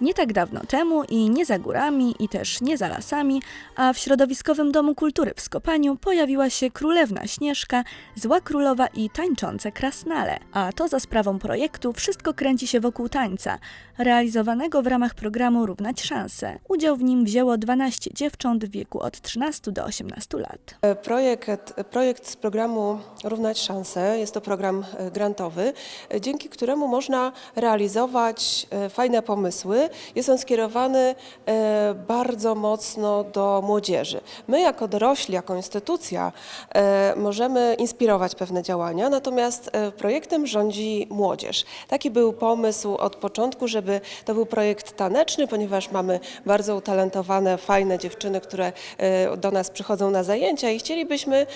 Nie tak dawno temu i nie za górami, i też nie za lasami, a w Środowiskowym Domu Kultury w Skopaniu pojawiła się królewna Śnieżka, zła królowa i tańczące krasnale. A to za sprawą projektu Wszystko kręci się wokół tańca, realizowanego w ramach programu Równać Szanse. Udział w nim wzięło 12 dziewcząt w wieku od 13 do 18 lat. E, Projekt, projekt z programu Równać Szanse jest to program e, grantowy, e, dzięki któremu można realizować e, fajne pomysły. Jest on skierowany e, bardzo mocno do młodzieży. My jako dorośli, jako instytucja e, możemy inspirować pewne działania, natomiast e, projektem rządzi młodzież. Taki był pomysł od początku, żeby to był projekt taneczny, ponieważ mamy bardzo utalentowane, fajne dziewczyny, które do nas przychodzą na zajęcia i chcielibyśmy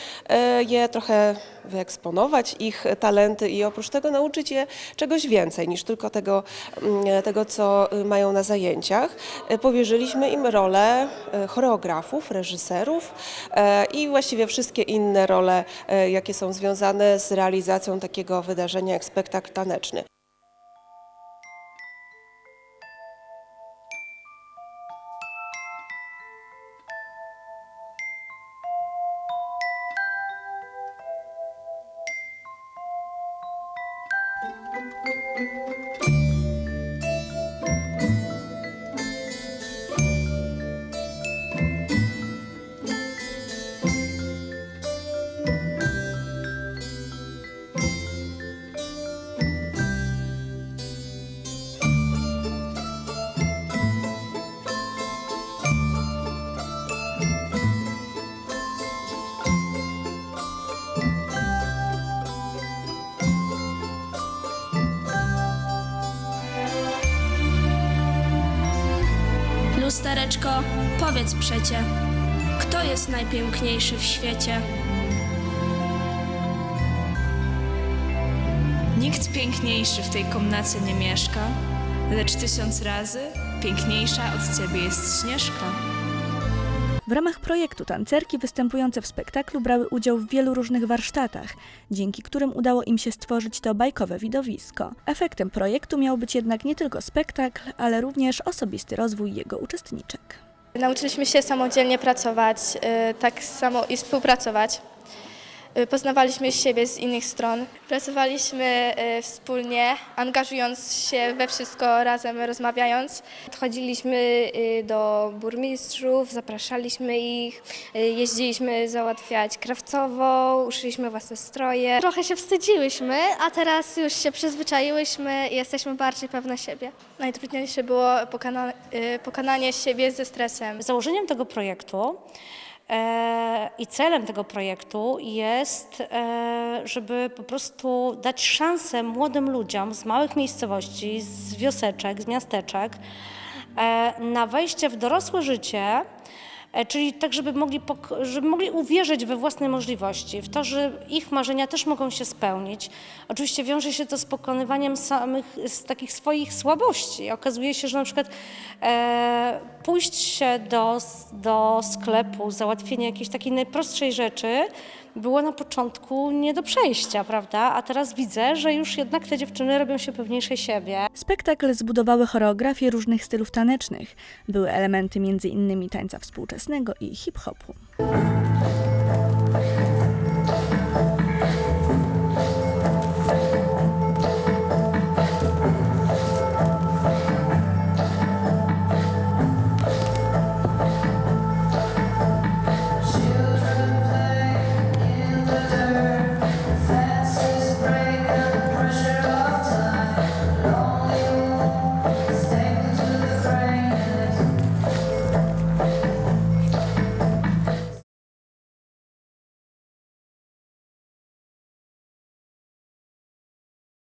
je trochę wyeksponować, ich talenty i oprócz tego nauczyć je czegoś więcej niż tylko tego, mm, tego co y, mają na zajęciach. E, Powierzyliśmy im rolę e, choreografów, reżyserów e, i właściwie wszystkie inne role, jakie są związane z realizacją takiego wydarzenia jak spektakl taneczny. Lustereczko, powiedz przecie, kto jest najpiękniejszy w świecie? Nikt piękniejszy w tej komnacie nie mieszka, lecz tysiąc razy piękniejsza od ciebie jest Śnieżka. W ramach projektu tancerki występujące w spektaklu brały udział w wielu różnych warsztatach, dzięki którym udało im się stworzyć to bajkowe widowisko. Efektem projektu miał być jednak nie tylko spektakl, ale również osobisty rozwój jego uczestniczek. Nauczyliśmy się samodzielnie pracować, y, tak samo i współpracować. Y, Poznawaliśmy siebie z innych stron. Pracowaliśmy y, wspólnie, angażując się we wszystko razem, rozmawiając. Chodziliśmy y, do burmistrzów, zapraszaliśmy ich, jeździliśmy załatwiać krawcową, uszyliśmy własne stroje. Trochę się wstydziłyśmy, a teraz już się przyzwyczaiłyśmy i jesteśmy bardziej pewne siebie. Najtrudniejsze było pokona, pokonanie siebie ze stresem. Założeniem tego projektu i celem tego projektu jest, e, żeby po prostu dać szansę młodym ludziom z małych miejscowości, z wioseczek, z miasteczek e, na wejście w dorosłe życie. E, Czyli tak, żeby mogli, żeby mogli uwierzyć we własne możliwości, w to, że ich marzenia też mogą się spełnić. Oczywiście wiąże się to z pokonywaniem samych, z takich swoich słabości. Okazuje się, że na przykład e, pójść się do, do sklepu, załatwienie jakiejś takiej najprostszej rzeczy było na początku nie do przejścia, prawda? A teraz widzę, że już jednak te dziewczyny robią się pewniejsze siebie. Spektakl zbudowały choreografie różnych stylów tanecznych. Były elementy m.in. tańca współczesnego i hip-hopu.